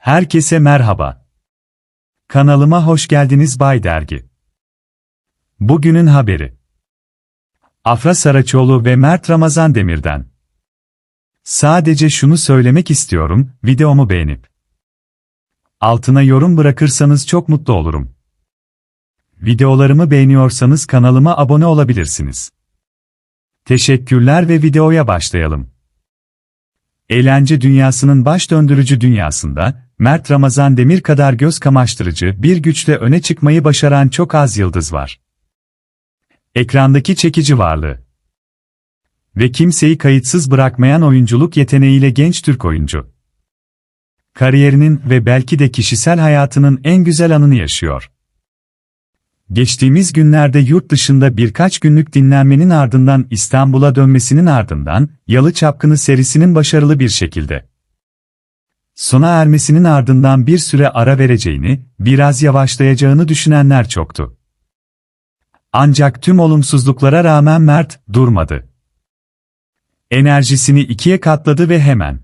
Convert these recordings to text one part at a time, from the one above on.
Herkese merhaba. Kanalıma hoş geldiniz Bay Dergi. Bugünün haberi. Afra Saraçoğlu ve Mert Ramazan Demir'den. Sadece şunu söylemek istiyorum, videomu beğenip altına yorum bırakırsanız çok mutlu olurum. Videolarımı beğeniyorsanız kanalıma abone olabilirsiniz. Teşekkürler ve videoya başlayalım. Eğlence dünyasının baş döndürücü dünyasında, Mert Ramazan Demir kadar göz kamaştırıcı bir güçle öne çıkmayı başaran çok az yıldız var. Ekrandaki çekici varlığı ve kimseyi kayıtsız bırakmayan oyunculuk yeteneğiyle genç Türk oyuncu. Kariyerinin ve belki de kişisel hayatının en güzel anını yaşıyor. Geçtiğimiz günlerde yurt dışında birkaç günlük dinlenmenin ardından İstanbul'a dönmesinin ardından, Yalı Çapkını serisinin başarılı bir şekilde sona ermesinin ardından bir süre ara vereceğini, biraz yavaşlayacağını düşünenler çoktu. Ancak tüm olumsuzluklara rağmen Mert, durmadı. Enerjisini ikiye katladı ve hemen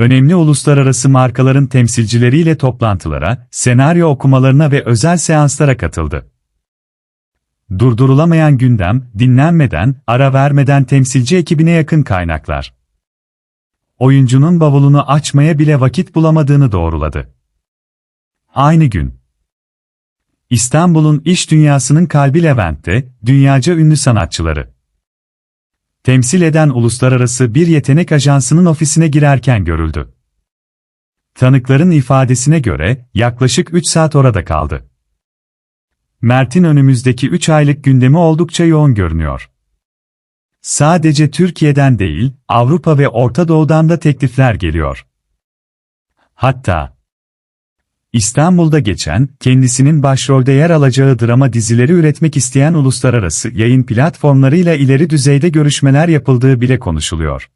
önemli uluslararası markaların temsilcileriyle toplantılara, senaryo okumalarına ve özel seanslara katıldı. Durdurulamayan gündem, dinlenmeden, ara vermeden temsilci ekibine yakın kaynaklar. Oyuncunun bavulunu açmaya bile vakit bulamadığını doğruladı. Aynı gün. İstanbul'un iş dünyasının kalbi Levent'te, dünyaca ünlü sanatçıları temsil eden uluslararası bir yetenek ajansının ofisine girerken görüldü. Tanıkların ifadesine göre yaklaşık 3 saat orada kaldı. Mert'in önümüzdeki 3 aylık gündemi oldukça yoğun görünüyor. Sadece Türkiye'den değil, Avrupa ve Orta Doğu'dan da teklifler geliyor. Hatta İstanbul'da geçen, kendisinin başrolde yer alacağı drama dizileri üretmek isteyen uluslararası yayın platformlarıyla ileri düzeyde görüşmeler yapıldığı bile konuşuluyor.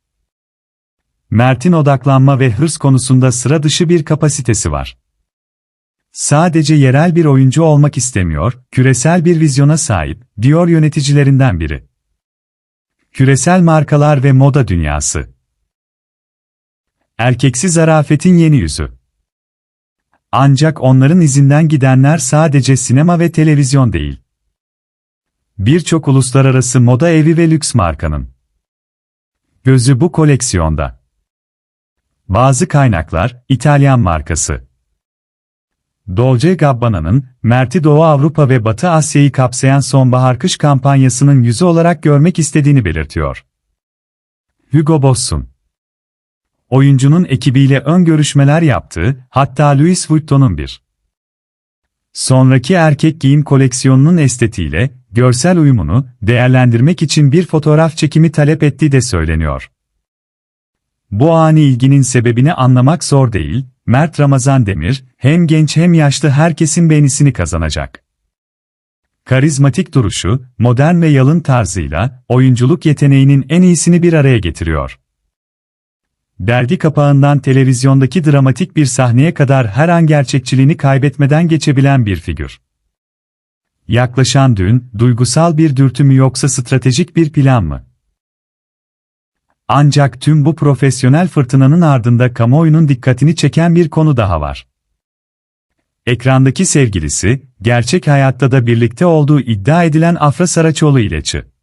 Mert'in odaklanma ve hırs konusunda sıra dışı bir kapasitesi var. Sadece yerel bir oyuncu olmak istemiyor, küresel bir vizyona sahip, diyor yöneticilerinden biri. Küresel markalar ve moda dünyası. Erkeksi zarafetin yeni yüzü. Ancak onların izinden gidenler sadece sinema ve televizyon değil. Birçok uluslararası moda evi ve lüks markanın gözü bu koleksiyonda. Bazı kaynaklar, İtalyan markası. Dolce Gabbana'nın, Mert'i Doğu Avrupa ve Batı Asya'yı kapsayan sonbahar kış kampanyasının yüzü olarak görmek istediğini belirtiyor. Hugo Boss'un oyuncunun ekibiyle ön görüşmeler yaptı, hatta Louis Vuitton'un bir sonraki erkek giyim koleksiyonunun estetiğiyle, görsel uyumunu değerlendirmek için bir fotoğraf çekimi talep ettiği de söyleniyor. Bu ani ilginin sebebini anlamak zor değil, Mert Ramazan Demir, hem genç hem yaşlı herkesin beğenisini kazanacak. Karizmatik duruşu, modern ve yalın tarzıyla, oyunculuk yeteneğinin en iyisini bir araya getiriyor. Dergi kapağından televizyondaki dramatik bir sahneye kadar her an gerçekçiliğini kaybetmeden geçebilen bir figür. Yaklaşan düğün, duygusal bir dürtü mü yoksa stratejik bir plan mı? Ancak tüm bu profesyonel fırtınanın ardında kamuoyunun dikkatini çeken bir konu daha var. Ekrandaki sevgilisi, gerçek hayatta da birlikte olduğu iddia edilen Afra Saraçoğlu ile çı.